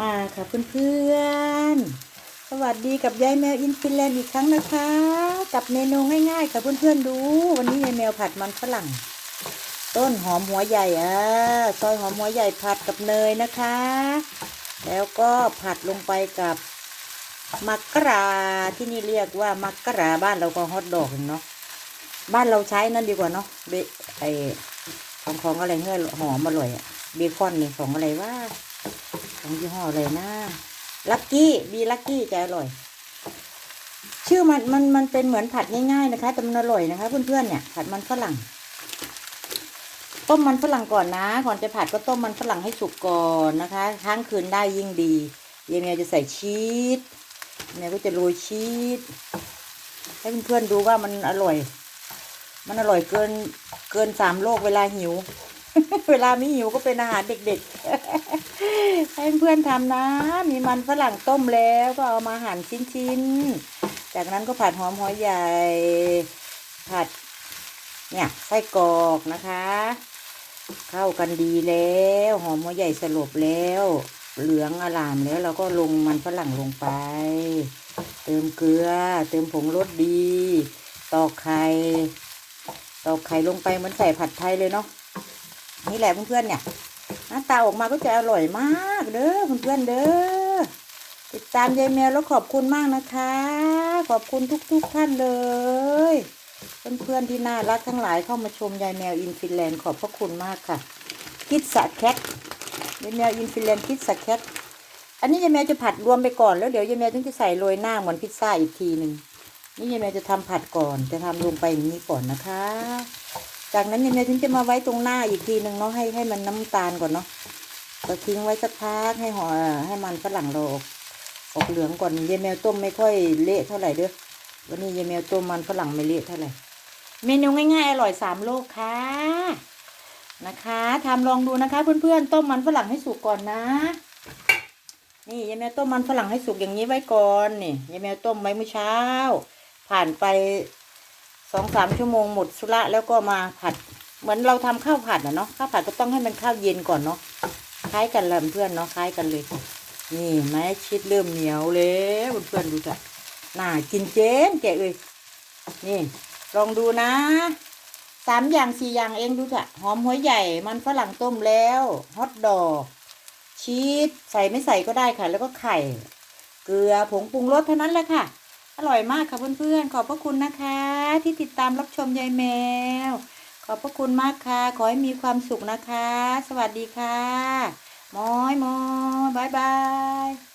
มาค่ะเพื่อนๆ สวัสดีกับยายแมวอินฟินแลนด์อีกครั้งนะคะ กับเมนูง่ายๆค่ะเพื่อนๆดู วันนี้ยายแมวผัดมันฝรั่ง ต้นหอมหัวใหญ่อะซอยหอมหัวใหญ่ผัดกับเนยนะคะ แล้วก็ผัดลงไปกับมักกะราที่นี่เรียกว่ามักกะราบ้านเราก็ฮอตดอกเนาะบ้านเราใช้นั่นดีกว่าเนาะเบไอของของอะไรเงี้ยหอมอร่อยอะเบคอนนี่ของอะไรว่า ของยี่ห้ออะไรนะ ลักกี้บีลักกี้จะอร่อย ชื่อมันมันมันเป็นเหมือนผัดง่ายๆนะคะ แต่มันอร่อยนะคะเพื่อนๆเนี่ย ผัดมันฝรั่ง ต้มมันฝรั่งก่อนนะ ก่อนจะผัดก็ต้มมันฝรั่งให้สุกก่อนนะคะค้างคืนได้ยิ่งดีเยเมียจะใส่ชีสเมียก็จะโรยชีสให้เพื่อนๆดูว่ามันอร่อย มันอร่อยเกินเกินสามโลกเวลาหิว เวลาไม่หิวก็เป็นอาหารเด็กๆ ให้เพื่อนทำนะ มีมันฝรั่งต้มแล้วก็เอามาหั่นชิ้นๆ จากนั้นก็ผัดหอมหัวใหญ่ ผัด เนี่ยไส้กรอกนะคะ เข้ากันดีแล้ว หอมหัวใหญ่สลบแล้ว เหลืองอลามแล้วเราก็ลงมันฝรั่งลงไป เติมเกลือ เติมผงรสดี ตอกไข่ ตอกไข่ลงไปเหมือนใส่ผัดไทยเลยเนาะ นี่แหละเพื่อนๆเนี่ยหน้าตาออกมาก็จะอร่อยมากเด้อเพื่อนๆเด้อติดตามยายแมวแล้วขอบคุณมากนะคะ ขอบคุณทุกๆท่านเลย เพื่อนๆที่น่ารักทั้งหลายเข้ามาชมยายแมวอินฟินแลนด์ขอบพระคุณมากค่ะ คิดสะแคทยายแมวอินฟินแลนด์คิดสะแคทอันนี้ยายแมวจะผัดรวมไปก่อนแล้วเดี๋ยวยายแมวถึงจะใส่โรยหน้าเหมือนพิซซ่าอีกทีหนึ่งนี่ยายแมวจะทำผัดก่อนจะทำลงไปอย่างนี้ก่อนนะคะ จากนั้นยายแมวถึงจะมาไว้ตรงหน้าอีกทีหนึ่งเนาะให้ให้มันน้ำตาลก่อนเนาะเราทิ้งไว้สักพักให้ห่อให้มันฝรั่งเราออกออกเหลืองก่อนยายแมวต้มไม่ค่อยเละเท่าไหร่เด้อวันนี้ยายแมวต้มมันฝรั่งไม่เละเท่าไหร่เมนูง่ายๆอร่อยสามโลกค่ะนะคะทำลองดูนะคะเพื่อนๆต้มมันฝรั่งให้สุกก่อนนะ นี่ยายแมวต้มมันฝรั่งให้สุกอย่างนี้ไว้ก่อนนี่ยายแมวต้มไว้เมื่อเช้า ผ่านไป สองสามชั่วโมงหมดสุระแล้วก็มาผัด เหมือนเราทำข้าวผัดนะเนาะข้าวผัดก็ต้องให้มันข้าวเย็นก่อนเนาะคล้ายกันเลยเพื่อนเนาะคล้ายกันเลย นี่ไม้ชิดเริ่มเหนียวแล้วเพื่อนดูจ้ะน่ากินเจนแกเอ้ยนี่ลองดูนะสามอย่างสี่อย่างเองดูจ้ะหอมหัวใหญ่มันฝรั่งต้มแล้วฮอทดอกชีสใส่ไม่ใส่ก็ได้ค่ะ แล้วก็ไข่ เกลือผงปรุงรสเท่านั้นแหละค่ะ อร่อยมากค่ะเพื่อนๆ ขอบพระคุณนะคะ ที่ติดตามรับชมยายแมว ขอบพระคุณมากค่ะ ขอให้มีความสุขนะคะ สวัสดีค่ะ มอยมอยบายบาย